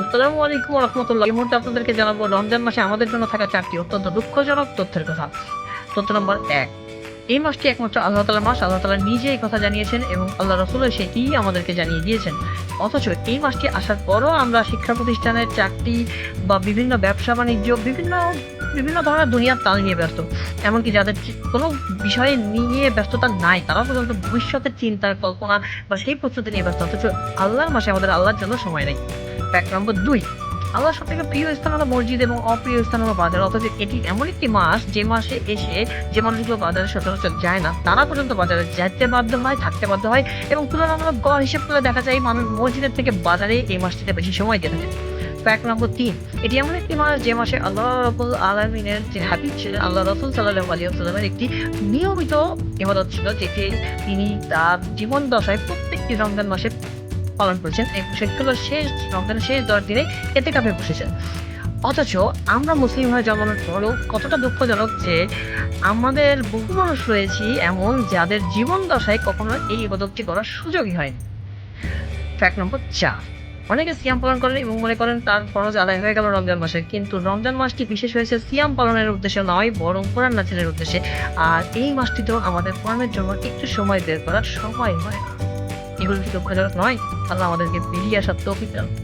আসসালামু আলাইকুম রহমতুল্লাহ এই মুহূর্তে আপনাদেরকে জানাব, রমজান মাসে আমাদের জন্য থাকা চারটি অত্যন্ত দুঃখজনক তথ্যের কথা। তথ্য নম্বর এক, এই মাসটি একমাত্র আল্লাহ তালার মাস, আল্লাহ তালা নিজে এই কথা জানিয়েছেন এবং আল্লাহ রসুলও সেটি আমাদেরকে জানিয়ে দিয়েছেন। অথচ এই মাসটি আসার পরও আমরা শিক্ষা প্রতিষ্ঠানের চাকরি বা বিভিন্ন ব্যবসা বাণিজ্য, বিভিন্ন বিভিন্ন ধরনের দুনিয়ার তাল নিয়ে ব্যস্ত। এমনকি যাদের কোনো বিষয়ে নিয়ে ব্যস্ততা নাই, তারা পর্যন্ত ভবিষ্যতের চিন্তার কল্পনা বা সেই প্রস্তুতি নিয়ে ব্যস্ত। অথচ আল্লাহর মাসে আমাদের আল্লাহর জন্য সময় নেই। ফ্যাক্ট নম্বর দুই। আল্লাহর সব থেকে প্রিয় স্থান হলো মসজিদ এবং অপ্রিয় স্থান হলো বাজার। অথচ এটি এমন একটি মাস, যে মাসে এসে যে মানুষগুলো বাজারে সচরাচর যায় না, তারা পর্যন্ত বাজারে যেতে বাধ্য হয়, থাকতে বাধ্য হয় এবং তুলনামূলক গড় হিসেব করে দেখা যায় মানুষ মসজিদের থেকে বাজারে এই মাসটিতে বেশি সময় দিয়ে থাকে। ফ্যাক্ট নম্বর তিন। এটি এমন একটি মাস, যে মাসে আল্লাহ রবুল আলমিনের যে হাবিব ছিলেন, আল্লাহ রসুল সাল্লাহ আলী আসসালামের একটি নিয়মিত ইবাদত ছিল, যেটি তিনি তার জীবন দশায় প্রত্যেকটি রমজান মাসে পালন করেছেন। এবং সেগুলো শেষ, রমজানের শেষ দশ দিনে এতে কাপে বসেছেন। অথচ আমরা মুসলিম হয়ে জন্মানোর পরও কতটা দুঃখজনক যে আমাদের বহু মানুষ রয়েছি এমন যাদের জীবন দশায় কখনো এই ইবাদতটি করার সুযোগই হয়নি। ফ্যাক্ট নম্বর চার। অনেকে সিয়াম পালন করেন এবং মনে করেন তার ফরজ আদায় হয়ে গেল রমজান মাসে। কিন্তু রমজান মাসটি বিশেষ হয়েছে সিয়াম পালনের উদ্দেশ্যে নয়, বরং কোরআন নাচিনের উদ্দেশ্যে। আর এই মাসটিতেও আমাদের কোরআনের জন্য একটু সময় বের করার সময় হয়। এগুলো কি দুঃখজনক নয়? তাহলে আমাদেরকে বেরিয়ে আসার তৌফিক দান।